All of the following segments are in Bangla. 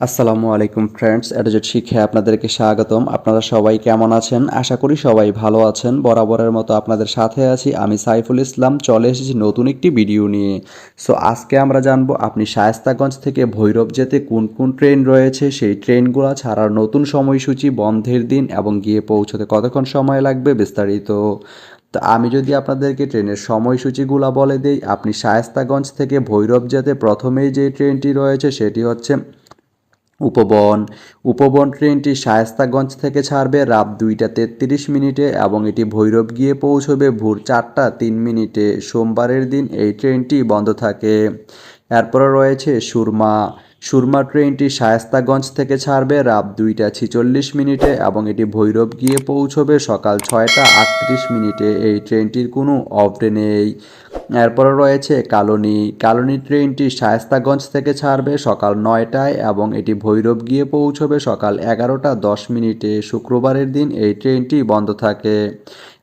আসসালামু আলাইকুম ফ্রেন্ডস অ্যাডোজেট শিক্ষায় আপনাদেরকে স্বাগতম। আপনারা সবাই কেমন আছেন? আশা করি সবাই ভালো আছেন। বরাবরের মতো আপনাদের সাথে আছি আমি সাইফুল ইসলাম। চলে এসেছি নতুন একটি ভিডিও নিয়ে। সো আজকে আমরা জানব আপনি শায়েস্তাগঞ্জ থেকে ভৈরব যেতে কোন কোন ট্রেন রয়েছে? সেই ট্রেনগুলো ছাড়ার নতুন সময়সূচি, বন্ধের দিন এবং গিয়ে পৌঁছতে কতক্ষণ সময় লাগবে বিস্তারিত। তো আমি যদি আপনাদেরকে ট্রেনের সময়সূচিগুলো বলে দিই, আপনি শায়েস্তাগঞ্জ থেকে ভৈরব যেতে প্রথমেই যে ট্রেনটি রয়েছে সেটি হচ্ছে উপবন। উপবন ট্রেনটি শায়েস্তাগঞ্জ থেকে ছাড়বে রাত দুইটা তেত্রিশ মিনিটে এবং এটি ভৈরব গিয়ে পৌঁছবে ভোর চারটা তিন মিনিটে। সোমবারের দিন এই ট্রেনটি বন্ধ থাকে। এরপরে রয়েছে সুরমা। সুরমা ট্রেনটি শায়েস্তাগঞ্জ থেকে ছাড়বে রাত দুইটা ছিচল্লিশ মিনিটে এবং এটি ভৈরব গিয়ে পৌঁছবে সকাল ছয়টা আটত্রিশ মিনিটে। এই ট্রেনটির কোনো অফডে নেই। এরপরে রয়েছে কালনী। কালনী ট্রেনটি শায়েস্তাগঞ্জ থেকে ছাড়বে সকাল নয়টায় এবং এটি ভৈরব গিয়ে পৌঁছবে সকাল এগারোটা দশ মিনিটে। শুক্রবারের দিন এই ট্রেনটি বন্ধ থাকে।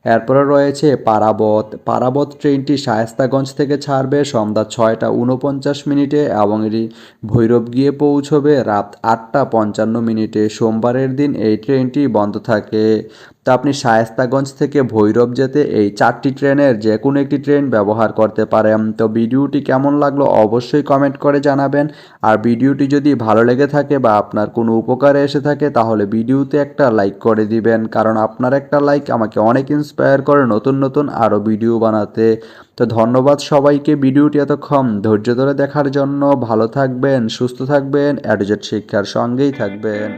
এরপরে রয়েছে পারাবত। পারাবত ট্রেনটি শায়েস্তাগঞ্জ থেকে ছাড়বে সন্ধ্যা ছয়টা উনপঞ্চাশ মিনিটে এবং এটি ভৈরব গিয়ে পৌঁছবে রাত আটটা পঞ্চান্ন মিনিটে। সোমবারের দিন এই ট্রেনটি বন্ধ থাকে। তো আপনি শায়েস্তাগঞ্জ থেকে ভৈরব যেতে এই চারটি ট্রেনের যে কোনো একটি ট্রেন ব্যবহার করতে পারেন। তো ভিডিওটি কেমন লাগল অবশ্যই কমেন্ট করে জানাবেন। আর ভিডিওটি যদি ভালো লেগে থাকে বা আপনার কোনো উপকারে এসে থাকে, তাহলে ভিডিওতে একটা লাইক করে দিবেন। কারণ আপনার একটা লাইক আমাকে অনেক ইন্সপায়ার করে নতুন নতুন আরও ভিডিও বানাতে। তো ধন্যবাদ সবাইকে ভিডিওটি এতক্ষণ ধৈর্য ধরে দেখার জন্য। ভালো থাকবেন, সুস্থ থাকবেন অ্যাডজেট শিক্ষার সঙ্গেই থাকবেন।